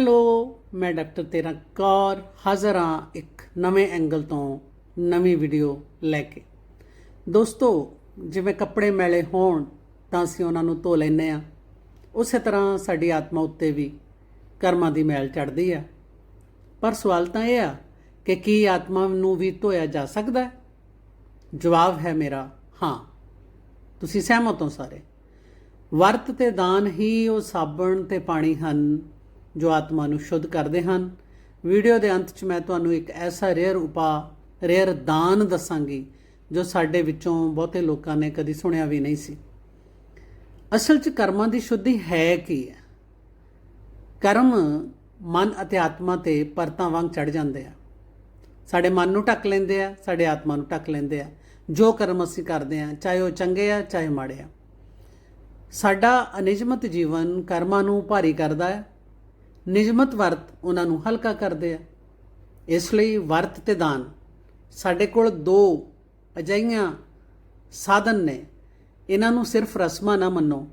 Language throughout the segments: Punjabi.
ਹੈਲੋ ਮੈਂ ਡਾਕਟਰ ਤੇਰਾ ਕੌਰ, ਹਾਜ਼ਰ ਹਾਂ ਇੱਕ ਨਵੇਂ ਐਂਗਲ ਤੋਂ ਨਵੀਂ ਵੀਡੀਓ ਲੈ ਕੇ। ਦੋਸਤੋ, ਜਿਵੇਂ ਕੱਪੜੇ ਮੈਲੇ ਹੋਣ, ਤਾਂ ਅਸੀਂ ਉਹਨਾਂ ਨੂੰ ਧੋ ਲੈਂਦੇ ਆ ਉਸੇ ਤਰ੍ਹਾਂ ਸਾਡੀ ਆਤਮਾ ਉੱਤੇ ਵੀ ਕਰਮਾਂ ਦੀ ਮੈਲ ਚੜਦੀ ਆ। ਪਰ ਸਵਾਲ ਤਾਂ ਇਹ ਆ ਕਿ ਕੀ ਆਤਮਾ ਨੂੰ ਵੀ ਧੋਇਆ ਜਾ ਸਕਦਾ ਹੈ? ਜਵਾਬ ਹੈ ਮੇਰਾ, ਹਾਂ। ਤੁਸੀਂ ਸਹਿਮਤ ਹੋ ਸਾਰੇ? ਵਰਤ ਤੇ ਦਾਨ ਹੀ ਉਹ ਸਾਬਣ ਤੇ ਪਾਣੀ ਹਨ ਜੋ ਆਤਮਾ ਨੂੰ ਸ਼ੁੱਧ ਕਰਦੇ ਹਨ। ਵੀਡੀਓ ਦੇ ਅੰਤ 'ਚ ਮੈਂ ਤੁਹਾਨੂੰ ਇੱਕ ਐਸਾ ਰੇਅਰ ਉਪਾਅ ਰੇਅਰ ਦਾਨ ਦੱਸਾਂਗੀ, ਜੋ ਸਾਡੇ ਵਿੱਚੋਂ ਬਹੁਤੇ ਲੋਕਾਂ ਨੇ ਕਦੀ ਸੁਣਿਆ ਵੀ ਨਹੀਂ ਸੀ। ਅਸਲ 'ਚ ਕਰਮਾਂ ਦੀ ਸ਼ੁੱਧੀ ਹੈ ਕੀ ਹੈ? ਕਰਮ ਮਨ ਅਤੇ ਆਤਮਾ ਤੇ ਪਰਤਾਂ ਵਾਂਗ ਚੜ ਜਾਂਦੇ ਆ। ਸਾਡੇ ਮਨ ਨੂੰ ਢੱਕ ਲੈਂਦੇ ਆ, ਸਾਡੇ ਆਤਮਾ ਨੂੰ ਢੱਕ ਲੈਂਦੇ ਆ। ਜੋ ਕਰਮ ਅਸੀਂ ਕਰਦੇ ਆ, ਚਾਹੇ ਉਹ ਚੰਗੇ ਆ, ਚਾਹੇ ਮਾੜੇ ਆ। ਸਾਡਾ ਅਨਿਯਮਤ ਜੀਵਨ ਕਰਮਾਂ ਨੂੰ ਭਾਰੀ ਕਰਦਾ ਹੈ। ਨਿਯਮਤ ਵਰਤ ਉਹਨਾਂ ਨੂੰ ਹਲਕਾ ਕਰਦੇ ਆ। ਇਸ ਲਈ ਵਰਤ ਤੇ ਦਾਨ। ਸਾਡੇ ਕੋਲ ਦੋ ਅਜਈਆਂ ਸਾਧਨ ਨੇ। ਇਹਨਾਂ ਨੂੰ ਸਿਰਫ ਰਸਮਾਂ ਨਾ ਮੰਨੋ।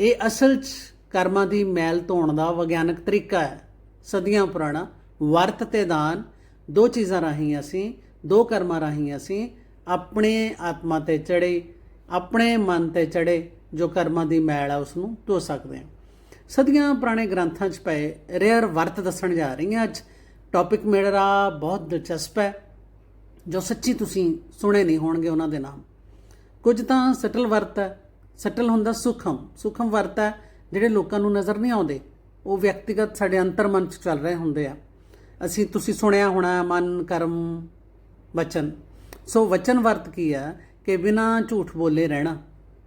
ਇਹ ਅਸਲ 'ਚ ਕਰਮਾਂ ਦੀ ਮੈਲ ਧੋਣ ਦਾ ਵਿਗਿਆਨਕ ਤਰੀਕਾ ਹੈ। ਸਦੀਆਂ ਪੁਰਾਣਾ ਵਰਤ ਤੇ ਦਾਨ ਦੋ ਚੀਜ਼ਾਂ ਰਾਹੀਂ ਅਸੀਂ, ਦੋ ਕਰਮਾਂ ਰਾਹੀਂ ਅਸੀਂ ਆਪਣੇ ਆਤਮਾ ਤੇ ਚੜੇ ਆਪਣੇ ਮਨ ਤੇ ਚੜੇ ਜੋ ਕਰਮਾਂ ਦੀ ਮੈਲ ਆ ਉਸ ਨੂੰ ਧੋ ਸਕਦੇ ਹਾਂ। ਸਦੀਆਂ ਪੁਰਾਣੇ ਗ੍ਰੰਥਾਂ 'ਚ ਪਏ ਰੇਅਰ ਵਰਤ ਦੱਸਣ ਜਾ ਰਹੀ ਹਾਂ ਅੱਜ। ਟੌਪਿਕ ਮੇਰਾ ਬਹੁਤ ਦਿਲਚਸਪ ਹੈ, ਜੋ ਸੱਚੀ ਤੁਸੀਂ ਸੁਣੇ ਨਹੀਂ ਹੋਣਗੇ ਉਹਨਾਂ ਦੇ ਨਾਮ। ਕੁਝ ਤਾਂ ਸਟਲ ਵਰਤ ਹੈ ਸਟਲ ਹੁੰਦਾ ਸੁਖਮ। ਸੁਖਮ ਵਰਤ ਹੈ, ਜਿਹੜੇ ਲੋਕਾਂ ਨੂੰ ਨਜ਼ਰ ਨਹੀਂ ਆਉਂਦੇ। ਉਹ ਵਿਅਕਤੀਗਤ ਸਾਡੇ ਅੰਤਰਮਨ 'ਚ ਚੱਲ ਰਹੇ ਹੁੰਦੇ ਆ। ਅਸੀਂ ਤੁਸੀਂ ਸੁਣਿਆ ਹੋਣਾ ਮਨ, ਕਰਮ, ਵਚਨ। ਸੋ ਵਚਨ ਵਰਤ ਕੀ ਆ ਕਿ ਬਿਨਾ ਝੂਠ ਬੋਲੇ ਰਹਿਣਾ,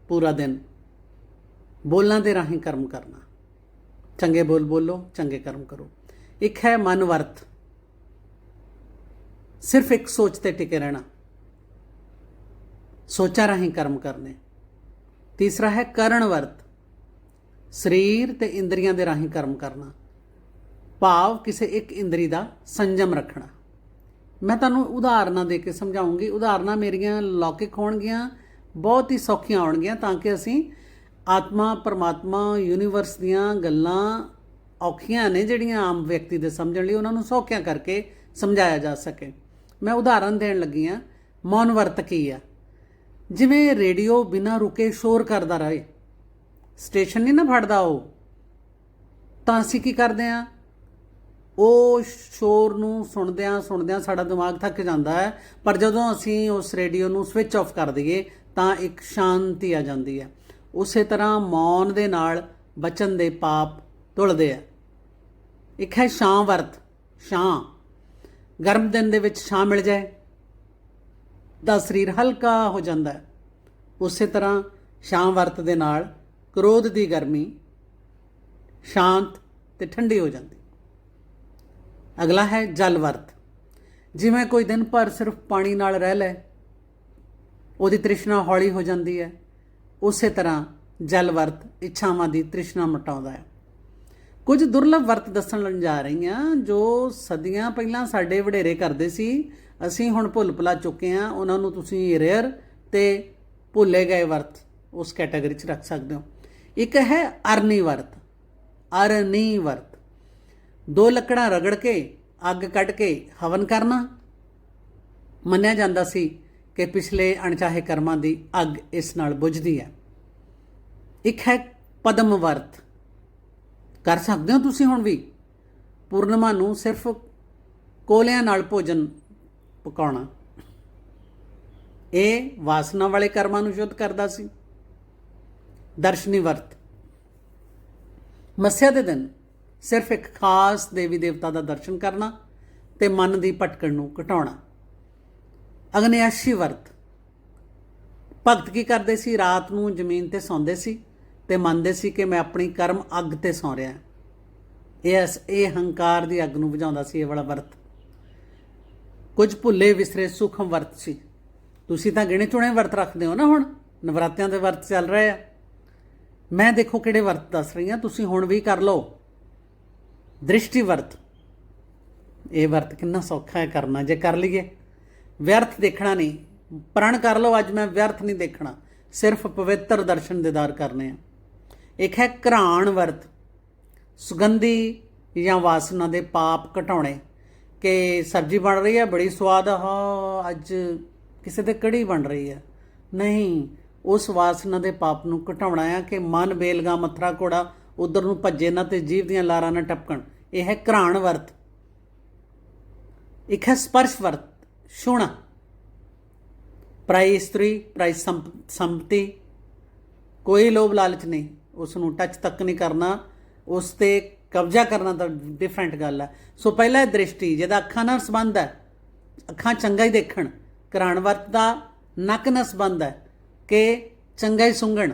ਪੂਰਾ ਦਿਨ। ਬੋਲਾਂ ਦੇ ਰਾਹੀਂ ਕਰਮ ਕਰਨਾ। ਚੰਗੇ ਬੋਲ ਬੋਲੋ, ਚੰਗੇ ਕਰਮ ਕਰੋ। ਇੱਕ ਹੈ ਮਨ ਵਰਤ। ਸਿਰਫ ਇੱਕ ਸੋਚ ਤੇ ਟਿਕੇ ਰਹਿਣਾ। ਸੋਚਾਂ ਰਾਹੀਂ ਕਰਮ ਕਰਨੇ। ਤੀਸਰਾ ਹੈ ਕਰਨ ਵਰਤ। ਸਰੀਰ ਤੇ ਇੰਦਰੀਆਂ ਦੇ ਰਾਹੀਂ ਕਰਮ ਕਰਨਾ। ਭਾਵ ਕਿਸੇ ਇੱਕ ਇੰਦਰੀ ਦਾ ਸੰਜਮ ਰੱਖਣਾ। ਮੈਂ ਤੁਹਾਨੂੰ ਉਦਾਹਰਨਾਂ ਦੇ ਕੇ ਸਮਝਾਉਂਗੀ। ਉਦਾਹਰਨਾਂ ਮੇਰੀਆਂ ਲੌਕਿਕ ਹੋਣਗੀਆਂ, ਬਹੁਤ ਹੀ ਸੌਖੀਆਂ ਹੋਣਗੀਆਂ ਤਾਂ ਕਿ ਅਸੀਂ ਆਤਮਾ, ਪਰਮਾਤਮਾ ਯੂਨੀਵਰਸ ਦੀਆਂ ਗੱਲਾਂ ਔਖੀਆਂ ਨੇ ਜਿਹੜੀਆਂ ਆਮ ਵਿਅਕਤੀ ਦੇ ਸਮਝਣ ਲਈ ਉਹਨਾਂ ਨੂੰ ਸੌਖਿਆਂ ਕਰਕੇ ਸਮਝਾਇਆ ਜਾ ਸਕੇ। ਮੈਂ ਉਦਾਹਰਨ ਦੇਣ ਲੱਗੀ ਆ ਮੌਨ ਵਰਤ ਕੀ ਆ। ਜਿਵੇਂ ਰੇਡੀਓ ਬਿਨਾਂ ਰੁਕੇ ਸ਼ੋਰ ਕਰਦਾ ਰਹੇ, ਸਟੇਸ਼ਨ ਨਹੀਂ ਨਾ ਫੜਦਾ ਉਹ, ਤਾਂ ਅਸੀਂ ਕੀ ਕਰਦੇ ਆ ਉਹ ਸ਼ੋਰ ਨੂੰ ਸੁਣਦਿਆਂ ਸੁਣਦਿਆਂ ਸਾਡਾ ਦਿਮਾਗ ਥੱਕ ਜਾਂਦਾ ਹੈ, ਪਰ ਜਦੋਂ ਅਸੀਂ ਉਸ ਰੇਡੀਓ ਨੂੰ ਸਵਿਚ ਆਫ ਕਰ ਦਈਏ, ਤਾਂ ਇੱਕ ਸ਼ਾਂਤੀ ਆ ਜਾਂਦੀ ਹੈ। ਉਸੇ ਤਰ੍ਹਾਂ ਮੌਨ ਦੇ ਨਾਲ ਬਚਨ ਦੇ ਪਾਪ ਧੁਲਦੇ ਆ। ਇੱਕ ਹੈ ਛਾਂ ਵਰਤ, ਛਾਂ। ਗਰਮ ਦਿਨ ਦੇ ਵਿੱਚ ਛਾਂ ਮਿਲ ਜਾਏ ਦਾ ਸਰੀਰ ਹਲਕਾ ਹੋ ਜਾਂਦਾ। ਹੈ ਉਸੇ ਤਰ੍ਹਾਂ ਛਾਂ ਵਰਤ ਦੇ ਨਾਲ ਕ੍ਰੋਧ ਦੀ ਗਰਮੀ ਸ਼ਾਂਤ ਤੇ ਠੰਡੀ ਹੋ ਜਾਂਦੀ। ਅਗਲਾ ਹੈ ਜਲ ਵਰਤ। ਜਿਵੇਂ ਕੋਈ ਦਿਨ ਭਰ ਸਿਰਫ ਪਾਣੀ ਨਾਲ ਰਹਿ ਲੈ, ਉਹਦੀ ਤ੍ਰਿਸ਼ਨਾ ਹੌਲੀ ਹੋ ਜਾਂਦੀ ਹੈ। ਉਸੇ ਤਰ੍ਹਾਂ ਜਲ ਵਰਤ ਇੱਛਾਵਾਂ ਦੀ ਤ੍ਰਿਸ਼ਨਾ ਮਟਾਉਂਦਾ ਹੈ। ਕੁਝ ਦੁਰਲਭ ਵਰਤ ਦੱਸਣ ਲਣ ਜਾ ਰਹੀ ਹਾਂ ਜੋ ਸਦੀਆਂ ਪਹਿਲਾਂ ਸਾਡੇ ਵਡੇਰੇ ਕਰਦੇ ਸੀ। ਅਸੀਂ ਹੁਣ ਭੁੱਲ ਭੁਲਾ ਚੁੱਕੇ ਹਾਂ। ਉਹਨਾਂ ਨੂੰ ਤੁਸੀਂ ਰੇਅਰ ਤੇ ਭੁੱਲੇ ਗਏ ਵਰਤ ਉਸ ਕੈਟਾਗਰੀ 'ਚ ਰੱਖ ਸਕਦੇ ਹੋ। ਇੱਕ ਹੈ ਅਰਨੀ ਵਰਤ। ਅਰਨੀ ਵਰਤ। ਦੋ ਲੱਕੜਾਂ ਰਗੜ ਕੇ, ਅੱਗ ਕੱਢ ਕੇ ਹਵਨ ਕਰਨਾ। ਮੰਨਿਆ ਜਾਂਦਾ ਸੀ ਕਿ ਪਿਛਲੇ ਅਣਚਾਹੇ ਕਰਮਾਂ ਦੀ ਅੱਗ ਇਸ ਨਾਲ ਬੁਝਦੀ ਹੈ। ਇੱਕ ਹੈ ਪਦਮ ਵਰਤ। ਕਰ ਸਕਦੇ ਹੋ ਤੁਸੀਂ ਹੁਣ ਵੀ? ਪੂਰਨਮਾ ਨੂੰ ਸਿਰਫ ਕੋਲਿਆਂ ਨਾਲ ਭੋਜਨ ਪਕਾਉਣਾ। ਇਹ ਵਾਸਨਾ ਵਾਲੇ ਕਰਮਾਂ ਨੂੰ ਸ਼ੁੱਧ ਕਰਦਾ ਸੀ। ਦਰਸ਼ਨੀ ਵਰਤ। ਮੱਸਿਆ ਦੇ ਦਿਨ ਸਿਰਫ ਇੱਕ ਖਾਸ ਦੇਵੀ ਦੇਵਤਾ ਦਾ ਦਰਸ਼ਨ ਕਰਨਾ ਤੇ ਮਨ ਦੀ ਭਟਕਣ ਨੂੰ ਘਟਾਉਣਾ। ਅਗਨਿਆਸ਼ੀ ਵਰਤ। ਭਗਤ ਕੀ ਕਰਦੇ ਸੀ? ਰਾਤ ਨੂੰ ਜ਼ਮੀਨ ਤੇ ਸੌਂਦੇ ਸੀ ਤੇ ਮੰਨਦੇ ਸੀ ਕਿ ਮੈਂ ਆਪਣੀ ਕਰਮ ਅੱਗ ਤੇ ਸੌਂ ਰਿਹਾ ਇਹ ਇਹ ਹੰਕਾਰ ਦੀ ਅੱਗ ਨੂੰ ਬੁਝਾਉਂਦਾ ਸੀ, ਇਹ ਵਾਲਾ ਵਰਤ। ਕੁਝ ਭੁੱਲੇ ਵਿਸਰੇ ਸੁਖਮ ਵਰਤ ਸੀ। ਤੁਸੀਂ ਤਾਂ ਗਿਣੇ ਚੁਣੇ ਵਰਤ ਰੱਖਦੇ ਹੋ ਨਾ ਹੁਣ? ਨਵਰਾਤਿਆਂ ਦੇ ਵਰਤ ਚੱਲ ਰਹੇ ਆ। ਮੈਂ ਦੇਖੋ ਕਿਹੜੇ ਵਰਤ ਦੱਸ ਰਹੀ ਹਾਂ। ਤੁਸੀਂ ਹੁਣ ਵੀ ਕਰ ਲਓ। ਦ੍ਰਿਸ਼ਟੀ ਵਰਤ। ਇਹ ਵਰਤ ਕਿੰਨਾ ਸੌਖਾ ਹੈ ਕਰਨਾ। ਜੇ ਕਰ ਲਈਏ ਵਿਅਰਥ ਦੇਖਣਾ ਨਹੀਂ। ਪ੍ਰਣ ਕਰ ਲਓ, ਅੱਜ ਮੈਂ ਵਿਅਰਥ ਨਹੀਂ ਦੇਖਣਾ। ਸਿਰਫ ਪਵਿੱਤਰ ਦਰਸ਼ਨ ਦੀਦਾਰ ਕਰਨੇ ਆ। ਇੱਕ ਹੈ ਘਰਾਣ ਵਰਤ। ਸੁਗੰਧੀ ਜਾਂ ਵਾਸਨਾ ਦੇ ਪਾਪ ਘਟਾਉਣੇ। ਕਿ ਸਬਜ਼ੀ ਬਣ ਰਹੀ ਹੈ, ਬੜੀ ਸਵਾਦ ਆ। ਅੱਜ ਕਿਸੇ 'ਤੇ ਕੜੀ ਬਣ ਰਹੀ ਹੈ। ਨਹੀਂ, ਉਸ ਵਾਸਨਾ ਦੇ ਪਾਪ ਨੂੰ ਘਟਾਉਣਾ ਆ ਕਿ ਮਨ ਬੇਲਗਾ, ਮਥਰਾ ਕੋੜਾ ਉਧਰ ਨੂੰ ਭੱਜੇ ਨਾ ਤੇ ਜੀਵ ਦੀਆਂ ਲਾਰਾਂ ਨਾ ਟਪਕਣ। ਇਹ ਹੈ ਘਰਾਣ ਵਰਤ। ਇੱਕ ਹੈ ਸਪਰਸ਼ ਵਰਤ। ਛੂਣਾ ਪ੍ਰਾਈ ਇਸਤਰੀ ਪ੍ਰਾਈ ਸੰਪ- ਸੰਪਤੀ ਕੋਈ ਲੋਭ ਲਾਲਚ ਨਹੀਂ। ਉਸ ਨੂੰ ਟੱਚ ਤੱਕ ਨਹੀਂ ਕਰਨਾ। ਉਸ ਤੇ ਕਬਜ਼ਾ ਕਰਨਾ ਤਾਂ ਡਿਫਰੈਂਟ ਗੱਲ ਹੈ। ਸੋ ਪਹਿਲਾ ਹੈ ਦ੍ਰਿਸ਼ਟੀ, ਜਿਹਦਾ ਅੱਖਾਂ ਨਾਲ ਸੰਬੰਧ ਹੈ, ਅੱਖਾਂ ਚੰਗਾ ਹੀ ਦੇਖਣ, ਘਰਾਣ ਵਰਤ ਦਾ ਨੱਕ ਨਾਲ ਸੰਬੰਧ ਹੈ ਕਿ ਚੰਗਾ ਹੀ ਸੁੰਘਣ।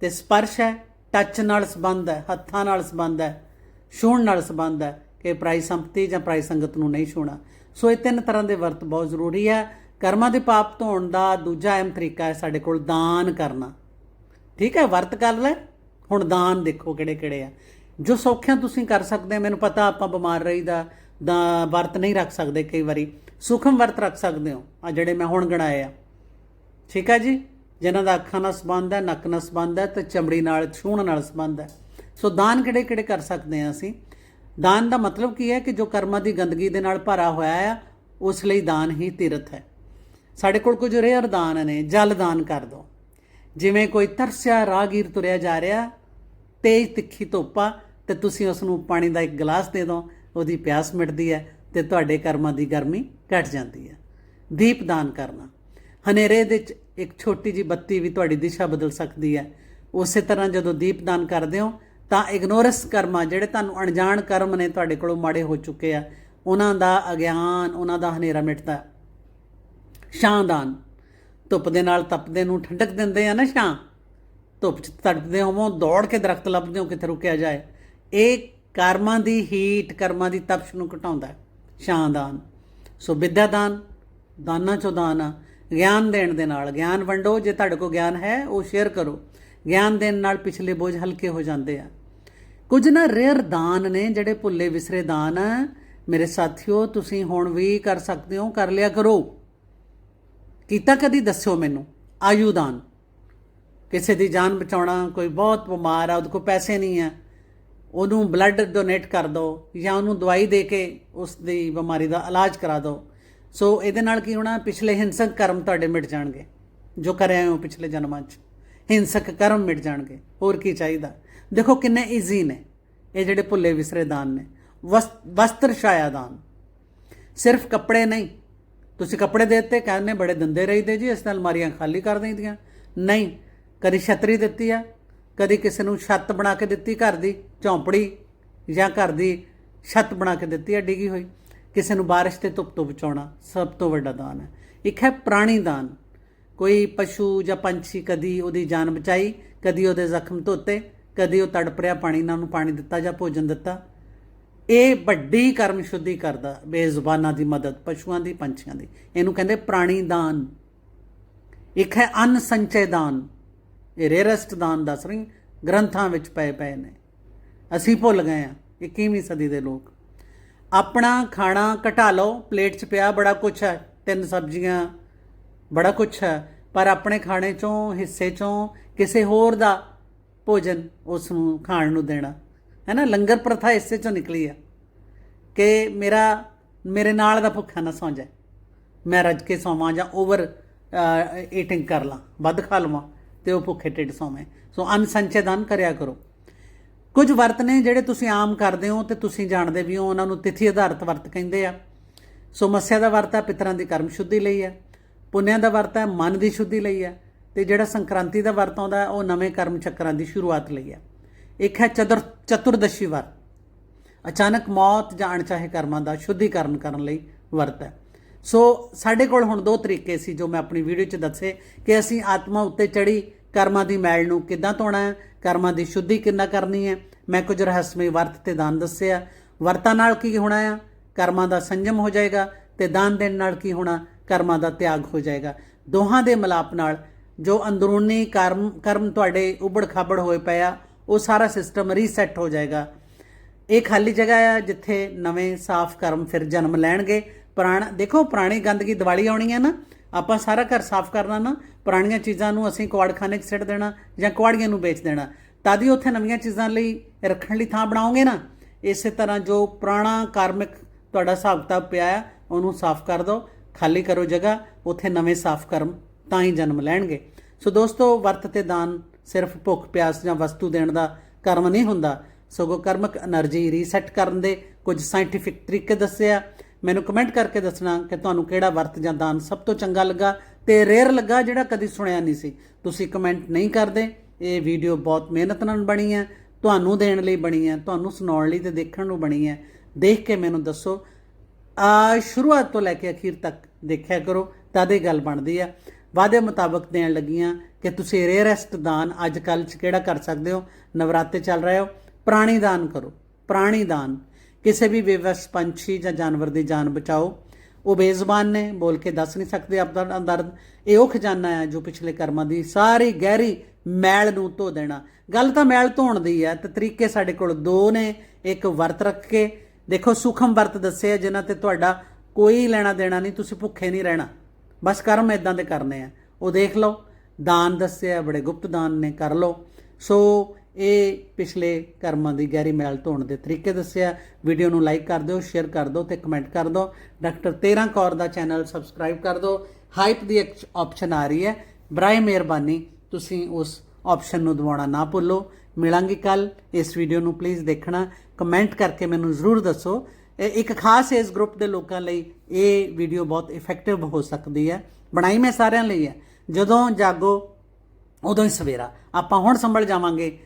ਤੇ ਸਪਰਸ਼ ਹੈ ਟੱਚ ਨਾਲ ਸੰਬੰਧ ਹੈ, ਹੱਥਾਂ ਨਾਲ ਸੰਬੰਧ ਹੈ, ਛੂਹਣ ਨਾਲ ਸੰਬੰਧ ਹੈ ਕਿ ਪ੍ਰਾਈ ਸੰਪਤੀ ਜਾਂ ਪ੍ਰਾਈ ਸੰਗਤ ਨੂੰ ਨਹੀਂ ਛੂਹਣਾ। ਸੋ ਇਹ ਤਿੰਨ ਤਰ੍ਹਾਂ ਦੇ ਵਰਤ ਬਹੁਤ ਜ਼ਰੂਰੀ ਹੈ। ਕਰਮਾਂ ਦੇ ਪਾਪ ਧੋਣ ਦਾ ਦੂਜਾ ਅਹਿਮ ਤਰੀਕਾ ਹੈ ਸਾਡੇ ਕੋਲ ਦਾਨ ਕਰਨਾ। ਠੀਕ ਹੈ, ਵਰਤ ਕਰ ਲੈ। ਹੁਣ ਦਾਨ ਦੇਖੋ ਕਿਹੜੇ ਕਿਹੜੇ ਆ। ਜੋ ਸੌਖਿਆਂ ਤੁਸੀਂ ਕਰ ਸਕਦੇ ਮੈਨੂੰ ਪਤਾ ਆਪਾਂ ਬਿਮਾਰ ਰਹੀਦਾ, ਦਾ ਵਰਤ ਨਹੀਂ ਰੱਖ ਸਕਦੇ ਕਈ ਵਾਰੀ। ਸੁਖਮ ਵਰਤ ਰੱਖ ਸਕਦੇ ਹੋ। ਆ ਜਿਹੜੇ ਮੈਂ ਹੁਣ ਗਣਾਏ ਆ। ਠੀਕ ਹੈ ਜੀ? ਜਿਨ੍ਹਾਂ ਦਾ ਅੱਖਾਂ ਨਾਲ ਸੰਬੰਧ ਹੈ, ਨੱਕ ਨਾਲ ਸੰਬੰਧ ਹੈ ਤੇ ਚਮੜੀ ਨਾਲ, ਛੂਹਣ ਨਾਲ ਸੰਬੰਧ ਹੈ। ਸੋ ਦਾਨ ਕਿਹੜੇ ਕਿਹੜੇ ਕਰ ਸਕਦੇ ਆ ਅਸੀਂ? ਦਾਨ ਦਾ ਮਤਲਬ ਕੀ ਹੈ ਕਿ ਜੋ ਕਰਮਾਂ ਦੀ ਗੰਦਗੀ ਦੇ ਨਾਲ ਭਰਾ ਹੋਇਆ ਆ, ਉਸ ਲਈ ਦਾਨ ਹੀ ਤੀਰਥ ਹੈ। ਸਾਡੇ ਕੋਲ ਕੁਝ ਰੇਅਰ ਦਾਨ ਨੇ, ਜਲ ਦਾਨ ਕਰ ਦੋ। ਜਿਵੇਂ ਕੋਈ ਤਰਸਿਆ ਰਾਗੀਰ ਤੁਰਿਆ ਜਾ ਰਿਹਾ, ਤੇਜ਼ ਤਿੱਖੀ ਧੁੱਪਾ, ਤੇ ਤੁਸੀਂ ਉਸ ਨੂੰ ਪਾਣੀ ਦਾ ਇੱਕ ਗਲਾਸ ਦੇ ਦਿਓ ਉਹਦੀ ਪਿਆਸ ਮਿਟਦੀ ਹੈ ਤੇ ਤੁਹਾਡੇ ਕਰਮਾਂ ਦੀ ਗਰਮੀ ਘਟ ਜਾਂਦੀ ਹੈ। ਦੀਪ ਦਾਨ ਕਰਨਾ। ਹਨੇਰੇ ਦੇ ਵਿੱਚ ਇੱਕ ਛੋਟੀ ਜੀ ਬੱਤੀ ਵੀ ਤੁਹਾਡੀ ਦਿਸ਼ਾ ਬਦਲ ਸਕਦੀ ਹੈ। ਉਸੇ ਤਰ੍ਹਾਂ ਜਦੋਂ ਦੀਪ ਦਾਨ ਕਰਦੇ ਹੋ ਤਾਂ ਇਗਨੋਰੈਂਸ ਕਰਮਾਂ ਜਿਹੜੇ ਤੁਹਾਨੂੰ ਅਣਜਾਣ ਕਰਮ ਨੇ ਤੁਹਾਡੇ ਕੋਲੋਂ ਮਾੜੇ ਹੋ ਚੁੱਕੇ ਆ, ਉਹਨਾਂ ਦਾ ਅਗਿਆਨ, ਉਹਨਾਂ ਦਾ ਹਨੇਰਾ ਮਿਟਦਾ। ਹੈ। ਛਾਂਦਾਨ। ਧੁੱਪ ਦੇ ਨਾਲ ਤਪਦੇ ਨੂੰ ਠੰਡਕ ਦਿੰਦੇ ਆ ਨਾ ਛਾਂ। ਧੁੱਪ ਚ ਤੜਪਦੇ ਹੋਵੋ, ਦੌੜ ਕੇ ਦਰਖਤ ਲੱਭਦੇ ਹੋ ਕਿੱਥੇ ਰੁਕਿਆ ਜਾਏ। ਇਹ ਕਰਮਾਂ ਦੀ ਹੀਟ ਕਰਮਾਂ ਦੀ ਤਪਸ਼ ਨੂੰ ਘਟਾਉਂਦਾ ਹੈ। ਛਾਂਦਾਨ। ਸੋ ਵਿਦਿਆ ਦਾਨ, ਦਾਨਾਂ ਚੋਂ ਦਾਨ ਆ। ਗਿਆਨ ਦੇਣ ਦੇ ਨਾਲ, ਗਿਆਨ ਵੰਡੋ, ਜੇ ਤੁਹਾਡੇ ਕੋਲ ਗਿਆਨ ਹੈ, ਉਹ ਸ਼ੇਅਰ ਕਰੋ। ਗਿਆਨ ਦੇਣ ਨਾਲ ਪਿਛਲੇ ਬੋਝ ਹਲਕੇ ਹੋ ਜਾਂਦੇ ਆ। ਕੁਝ ਨਾ ਰੇਅਰ ਦਾਨ ਨੇ ਜਿਹੜੇ ਭੁੱਲੇ ਵਿਸਰੇ ਦਾਨ ਆ। ਮੇਰੇ ਸਾਥੀਓ, ਤੁਸੀਂ ਹੁਣ ਵੀ ਕਰ ਸਕਦੇ ਹੋ, ਕਰ ਲਿਆ ਕਰੋ। ਕੀਤਾ ਕਦੀ ਦੱਸਿਓ ਮੈਨੂੰ? ਆਯੂ ਦਾਨ। ਕਿਸੇ ਦੀ ਜਾਨ ਬਚਾਉਣਾ ਕੋਈ ਬਹੁਤ ਬਿਮਾਰ ਆ, ਉਹਦੇ ਕੋਲ ਪੈਸੇ ਨਹੀਂ ਆ। ਉਹਨੂੰ ਬਲੱਡ ਡੋਨੇਟ ਕਰ ਦਿਓ ਜਾਂ ਉਹਨੂੰ ਦਵਾਈ ਦੇ ਕੇ ਉਸ ਦੀ ਬਿਮਾਰੀ ਦਾ ਇਲਾਜ ਕਰਾ ਦਿਓ ਸੋ ਇਹਦੇ ਨਾਲ ਕੀ ਹੋਣਾ, ਪਿਛਲੇ ਹਿੰਸਕ ਕਰਮ ਤੁਹਾਡੇ ਮਿਟ ਜਾਣਗੇ। ਜੋ ਕਰਿਆ ਹੋ ਪਿਛਲੇ ਜਨਮਾਂ 'ਚ। ਹਿੰਸਕ ਕਰਮ ਮਿਟ ਜਾਣਗੇ। ਹੋਰ ਕੀ ਚਾਹੀਦਾ? ਦੇਖੋ ਕਿੰਨੇ ਈਜ਼ੀ ਨੇ। ਇਹ ਜਿਹੜੇ ਭੁੱਲੇ ਵਿਸਰੇ ਦਾਨ ਨੇ। ਵਸ- ਵਸਤਰ ਛਾਇਆ ਦਾਨ। ਸਿਰਫ ਕੱਪੜੇ ਨਹੀਂ। ਤੁਸੀਂ ਕੱਪੜੇ ਦੇ ਦਿੱਤੇ, ਕਹਿੰਦੇ ਬੜੇ ਦੰਦੇ ਰਹੀਦੇ ਜੀ, ਇਸ ਨਾਲ ਅਲਮਾਰੀਆਂ ਖਾਲੀ ਕਰ ਦਿੰਦੀਆਂ ਨਹੀਂ, ਕਦੀ ਛਤਰੀ ਦਿੱਤੀ ਆ, ਕਦੀ ਕਿਸੇ ਨੂੰ ਛੱਤ ਬਣਾ ਕੇ ਦਿੱਤੀ ਘਰ ਦੀ, ਝੌਂਪੜੀ ਜਾਂ ਘਰ ਦੀ ਛੱਤ ਬਣਾ ਕੇ ਦਿੱਤੀ ਆ, ਡਿੱਗੀ ਹੋਈ। ਕਿਸੇ ਨੂੰ ਬਾਰਿਸ਼ ਤੇ ਧੁੱਪ ਤੋਂ ਬਚਾਉਣਾ ਸਭ ਤੋਂ ਵੱਡਾ ਦਾਨ ਹੈ। ਇੱਕ ਹੈ ਪ੍ਰਾਣੀ ਦਾਨ। ਕੋਈ ਪਸ਼ੂ ਜਾਂ ਪੰਛੀ ਕਦੀ ਉਹਦੀ ਜਾਨ ਬਚਾਈ, ਕਦੀ ਉਹਦੇ ਜ਼ਖਮ ਧੋਤੇ ਕਦੀ ਉਹ ਤੜਪ ਰਿਹਾ, ਪਾਣੀ ਨਾਲ ਉਹਨੂੰ ਪਾਣੀ ਦਿੱਤਾ ਜਾਂ ਭੋਜਨ ਦਿੱਤਾ। ਇਹ ਵੱਡੀ ਕਰਮ ਸ਼ੁੱਧੀ ਕਰਦਾ, ਬੇਜ਼ੁਬਾਨਾਂ ਦੀ ਮਦਦ, ਪਸ਼ੂਆਂ ਦੀ, ਪੰਛੀਆਂ ਦੀ। ਇਹਨੂੰ ਕਹਿੰਦੇ ਪ੍ਰਾਣੀ ਦਾਨ। ਇੱਕ ਹੈ ਅਨ ਸੰਚੈ ਦਾਨ। ਇਹ ਰੇਰੈਸਟ ਦਾਨ ਦੱਸ ਰਹੀ, ਗ੍ਰੰਥਾਂ ਵਿੱਚ ਪਏ ਪਏ ਨੇ। ਅਸੀਂ ਭੁੱਲ ਗਏ ਆ 21ਵੀਂ ਸਦੀ ਦੇ ਲੋਕ। ਆਪਣਾ ਖਾਣਾ ਘਟਾ ਲਓ, ਪਲੇਟ 'ਚ ਪਿਆ ਬੜਾ ਕੁਛ ਹੈ, ਤਿੰਨ ਸਬਜ਼ੀਆਂ, ਬੜਾ ਕੁਛ ਹੈ, ਪਰ ਆਪਣੇ ਖਾਣੇ 'ਚੋਂ, ਹਿੱਸੇ 'ਚੋਂ, ਕਿਸੇ ਹੋਰ ਦਾ ਭੋਜਨ ਉਸ ਨੂੰ ਖਾਣ ਨੂੰ ਦੇਣਾ। ਹੈ ਨਾ ਲੰਗਰ ਪ੍ਰਥਾ ਇਸੇ 'ਚੋਂ ਨਿਕਲੀ ਆ ਕਿ ਮੇਰਾ, ਮੇਰੇ ਨਾਲ ਦਾ ਭੁੱਖਾ ਨਾ ਸੌਂ ਜਾਏ। ਮੈਂ ਰੱਜ ਕੇ ਸੌਵਾਂ ਜਾਂ ਓਵਰ ਈਟਿੰਗ ਕਰ ਲਾਂ, ਵੱਧ ਖਾ ਲਵਾਂ ਤੇ ਉਹ ਭੁੱਖੇ ਢਿੱਡ ਸੌਵੇਂ। ਸੋ ਅਨਸੰਚੇ ਦਾਨ ਕਰਿਆ ਕਰੋ। ਕੁਝ ਵਰਤ ਨੇ ਜਿਹੜੇ ਤੁਸੀਂ ਆਮ ਕਰਦੇ ਹੋ ਤੇ ਤੁਸੀਂ ਜਾਣਦੇ ਵੀ ਹੋ, ਉਹਨਾਂ ਨੂੰ ਤਿਥੀ ਆਧਾਰਿਤ ਵਰਤ ਕਹਿੰਦੇ ਆ। ਸੋ ਮੱਸਿਆ ਦਾ ਵਰਤ ਹੈ ਪਿਤਰਾਂ ਦੀ ਕਰਮ ਸ਼ੁੱਧੀ ਲਈ ਹੈ ਪੁੰਨਿਆਂ ਦਾ ਵਰਤ ਹੈ ਮਨ ਦੀ ਸ਼ੁੱਧੀ ਲਈ ਹੈ ਤੇ ਜਿਹੜਾ ਸੰਕ੍ਰਾਂਤੀ ਦਾ ਵਰਤ ਆਉਂਦਾ ਉਹ ਨਵੇਂ ਕਰਮ ਚੱਕਰਾਂ ਦੀ ਸ਼ੁਰੂਆਤ ਲਈ ਹੈ। ਇੱਕ ਹੈ ਚਤੁਰ ਚਤੁਰਦਸ਼ੀ ਵਰਤ ਅਚਾਨਕ ਮੌਤ ਜਾਂ ਅਣਚਾਹੇ ਕਰਮਾਂ ਦਾ ਸ਼ੁੱਧੀਕਰਨ ਕਰਨ ਲਈ ਵਰਤ ਹੈ। ਸੋ ਸਾਡੇ ਕੋਲ ਹੁਣ ਦੋ ਤਰੀਕੇ ਸੀ ਜੋ ਮੈਂ ਆਪਣੀ ਵੀਡੀਓ 'ਚ ਦੱਸੇ ਕਿ ਅਸੀਂ ਆਤਮਾ ਉੱਤੇ ਚੜੀ ਕਰਮਾਂ ਦੀ ਮੈਲ ਨੂੰ ਕਿੱਦਾਂ ਧੋਣਾ ਹੈ, ਕਰਮਾਂ ਦੀ ਸ਼ੁੱਧੀ ਕਿੰਨਾ ਕਰਨੀ ਹੈ। ਮੈਂ ਕੁਝ ਰਹੱਸਮਈ ਵਰਤ ਤੇ ਦਾਨ ਦੱਸਿਆ ਵਰਤਾਂ ਨਾਲ ਕੀ ਹੋਣਾ ਆ? ਕਰਮਾਂ ਦਾ ਸੰਜਮ ਹੋ ਜਾਏਗਾ ਤੇ ਦਾਨ ਦੇਣ ਨਾਲ ਕੀ ਹੋਣਾ? ਕਰਮਾਂ ਦਾ ਤਿਆਗ ਹੋ ਜਾਏਗਾ। ਦੋਹਾਂ ਦੇ ਮਿਲਾਪ ਨਾਲ ਜੋ ਅੰਦਰੂਨੀ ਕਰਮ ਕਰਮ ਤੁਹਾਡੇ ਉਬੜ ਖਾਬੜ ਹੋਏ ਪਿਆ ਉਹ ਸਾਰਾ ਸਿਸਟਮ ਰੀਸੈਟ ਹੋ ਜਾਏਗਾ। ਇਹ ਖਾਲੀ ਜਗ੍ਹਾ ਆ ਜਿੱਥੇ ਨਵੇਂ ਸਾਫ਼ ਕਰਮ ਫਿਰ ਜਨਮ ਲੈਣਗੇ। ਪੁਰਾਣਾ, ਦੇਖੋ ਪੁਰਾਣੀ ਗੰਦਗੀ ਦੀਵਾਲੀ ਆਉਣੀ ਹੈ ਨਾ, ਆਪਾਂ ਸਾਰਾ ਘਰ ਸਾਫ਼ ਕਰਨਾ ਨਾ, ਪੁਰਾਣੀਆਂ ਚੀਜ਼ਾਂ ਨੂੰ ਅਸੀਂ ਕੁਆੜਖਾਨੇ 'ਚ ਸਿੱਟ ਦੇਣਾ ਜਾਂ ਕੁਆੜੀਆਂ ਨੂੰ ਵੇਚ ਦੇਣਾ। ਤਦ ਹੀ ਉੱਥੇ ਨਵੀਆਂ ਚੀਜ਼ਾਂ ਲਈ ਰੱਖਣ ਲਈ ਥਾਂ ਬਣਾਓਗੇ ਨਾ, ਇਸੇ ਤਰ੍ਹਾਂ ਜੋ ਪੁਰਾਣਾ ਕਾਰਮਿਕ ਤੁਹਾਡਾ ਹਿਸਾਬ ਕਿਤਾਬ ਪਿਆ ਆ, ਉਹਨੂੰ ਸਾਫ਼ ਕਰ ਦਿਓ, ਖਾਲੀ ਕਰੋ ਜਗ੍ਹਾ, ਉੱਥੇ ਨਵੇਂ ਸਾਫ਼ ਕਰਮ ਤਾਂ ਹੀ ਜਨਮ ਲੈਣਗੇ। ਸੋ ਦੋਸਤੋ, ਵਰਤ ਤੇ ਦਾਨ ਸਿਰਫ ਭੁੱਖ, ਪਿਆਸ ਜਾਂ ਵਸਤੂ ਦੇਣ ਦਾ ਕਰਮ ਨਹੀਂ ਹੁੰਦਾ। ਸਗੋਂ ਕਰਮਕ એનર્ਜੀ ਰੀਸੈਟ ਕਰਨ ਦੇ ਕੁਝ ਸਾਇੰਟਿਫਿਕ ਤਰੀਕੇ ਦੱਸਿਆ। ਮੈਨੂੰ ਕਮੈਂਟ ਕਰਕੇ ਦੱਸਣਾ ਕਿ ਤੁਹਾਨੂੰ ਕਿਹੜਾ ਵਰਤ ਜਾਂ ਦਾਨ ਸਭ ਤੋਂ ਚੰਗਾ ਲੱਗਾ ਤੇ ਰੇਅਰ ਲੱਗਾ ਜਿਹੜਾ ਕਦੀ ਸੁਣਿਆ ਨਹੀਂ ਸੀ। ਤੁਸੀਂ ਕਮੈਂਟ ਨਹੀਂ ਕਰਦੇ। ਇਹ ਵੀਡੀਓ ਬਹੁਤ ਮਿਹਨਤ ਨਾਲ ਬਣੀ ਹੈ। ਤੁਹਾਨੂੰ ਦੇਣ ਲਈ ਬਣੀ ਹੈ। ਤੁਹਾਨੂੰ ਸੁਣਾਉਣ ਲਈ ਤੇ ਦੇਖਣ ਨੂੰ ਬਣੀ ਹੈ। ਦੇਖ ਕੇ ਮੈਨੂੰ ਦੱਸੋ। ਆ, ਸ਼ੁਰੂਆਤ ਤੋਂ ਲੈ ਕੇ ਅਖੀਰ ਤੱਕ ਦੇਖਿਆ ਕਰੋ। ਤਦੇ ਗੱਲ ਬਣਦੀ ਆ। ਵਾਅਦੇ ਮੁਤਾਬਕ ਦੇਣ ਲੱਗੀਆਂ ਕਿ ਤੁਸੀਂ ਰੇਅਰੈਸਟ ਦਾਨ ਅੱਜ ਕੱਲ੍ਹ ਚ ਕਿਹੜਾ ਕਰ ਸਕਦੇ ਹੋ? ਨਵਰਾਤੇ ਚੱਲ ਰਹੇ ਹੋ। ਪ੍ਰਾਣੀ ਦਾਨ ਕਰੋ। ਪ੍ਰਾਣੀ ਦਾਨ। ਕਿਸੇ ਵੀ ਬੇਵਸ ਪੰਛੀ ਜਾਂ ਜਾਨਵਰ ਦੀ ਜਾਨ ਬਚਾਓ। ਉਹ ਬੇਜ਼ਬਾਨ ਨੇ, ਬੋਲ ਕੇ ਦੱਸ ਨਹੀਂ ਸਕਦੇ ਆਪਣਾ ਦਰਦ। ਇਹ ਉਹ ਖਜ਼ਾਨਾ ਹੈ ਜੋ ਪਿਛਲੇ ਕਰਮਾਂ ਦੀ ਸਾਰੀ ਗਹਿਰੀ ਮੈਲ ਨੂੰ ਧੋ ਦੇਣਾ। ਗੱਲ ਤਾਂ ਮੈਲ ਧੋਣ ਦੀ ਹੈ ਤੇ ਤਰੀਕੇ ਸਾਡੇ ਕੋਲ ਦੋ ਨੇ। ਇੱਕ ਵਰਤ ਰੱਖ ਕੇ। ਦੇਖੋ, ਸੁਖਮ ਵਰਤ ਦੱਸਿਆ ਜਿਨ੍ਹਾਂ ਤੇ ਤੁਹਾਡਾ ਕੋਈ ਲੈਣਾ ਦੇਣਾ ਨਹੀਂ, ਤੁਸੀਂ ਭੁੱਖੇ ਨਹੀਂ ਰਹਿਣਾ। ਬਸ ਕਰਮ ਇਦਾਂ ਦੇ ਕਰਨੇ ਆ। ਉਹ ਦੇਖ ਲਓ, ਦਾਨ ਦੱਸਿਆ, ਬੜੇ ਗੁਪਤ ਦਾਨ ਨੇ, ਕਰ ਲਓ। ਸੋ ਇਹ ਪਿਛਲੇ ਕਰਮਾਂ ਦੀ ਗਹਿਰੀ ਮੈਲ ਧੋਣ ਦੇ ਤਰੀਕੇ ਦੱਸਿਆ। ਵੀਡੀਓ ਨੂੰ ਲਾਈਕ ਕਰ ਦਿਓ, ਸ਼ੇਅਰ ਕਰ ਦਿਓ ਤੇ ਕਮੈਂਟ ਕਰ ਦਿਓ। ਡਾਕਟਰ 13 ਕੌਰ ਦਾ ਚੈਨਲ ਸਬਸਕ੍ਰਾਈਬ ਕਰ ਦਿਓ। ਹਾਈਪ ਦੀ ਇੱਕ ਆਪਸ਼ਨ ਆ ਰਹੀ ਹੈ। ਬਰਾਏ ਮਿਹਰਬਾਨੀ, ਤੁਸੀਂ ਉਸ ਆਪਸ਼ਨ ਨੂੰ ਦਬਾਉਣਾ ਨਾ ਭੁੱਲੋ। ਮਿਲਾਂਗੇ ਕੱਲ ਇਸ ਵੀਡੀਓ ਨੂੰ ਪਲੀਜ਼ ਦੇਖਣਾ। ਕਮੈਂਟ ਕਰਕੇ ਮੈਨੂੰ ਜ਼ਰੂਰ ਦੱਸੋ। ਇੱਕ ਖਾਸ ਏਜ ਗਰੁੱਪ ਦੇ ਲੋਕਾਂ ਲਈ ਇਹ ਵੀਡੀਓ ਬਹੁਤ ਇਫੈਕਟਿਵ ਹੋ ਸਕਦੀ ਹੈ। ਬਣਾਈ ਮੈਂ ਸਾਰਿਆਂ ਲਈ ਹੈ। ਜਦੋਂ ਜਾਗੋ, ਉਦੋਂ ਹੀ ਸਵੇਰਾ। ਆਪਾਂ ਹੁਣ ਸੰਭਲ ਜਾਵਾਂਗੇ।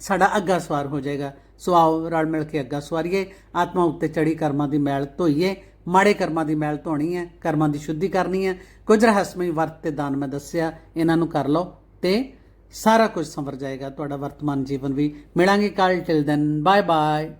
ਸਾਡਾ ਅੱਗਾ ਸਵਾਰ ਹੋ ਜਾਏਗਾ। ਸੋ ਆਓ ਰਲ ਮਿਲ ਕੇ ਅੱਗਾ ਸਵਾਰੀਏ। ਆਤਮਾ ਉੱਤੇ ਚੜੀ ਕਰਮਾਂ ਦੀ ਮੈਲ ਧੋਈਏ। ਮਾੜੇ ਕਰਮਾਂ ਦੀ ਮੈਲ ਧੋਣੀ ਹੈ। ਕਰਮਾਂ ਦੀ ਸ਼ੁੱਧੀ ਕਰਨੀ ਹੈ। ਕੁਝ ਰਹੱਸਮਈ ਵਰਤ ਤੇ ਦਾਨ ਮੈਂ ਦੱਸਿਆ। ਇਹਨਾਂ ਨੂੰ ਕਰ ਲਓ ਤੇ ਸਾਰਾ ਕੁਝ ਸੰਵਰ ਜਾਏਗਾ। ਤੁਹਾਡਾ ਵਰਤਮਾਨ ਜੀਵਨ ਵੀ ਮਿਲਾਂਗੇ ਕੱਲ ਟਿਲ ਦੈਨ ਬਾਏ ਬਾਏ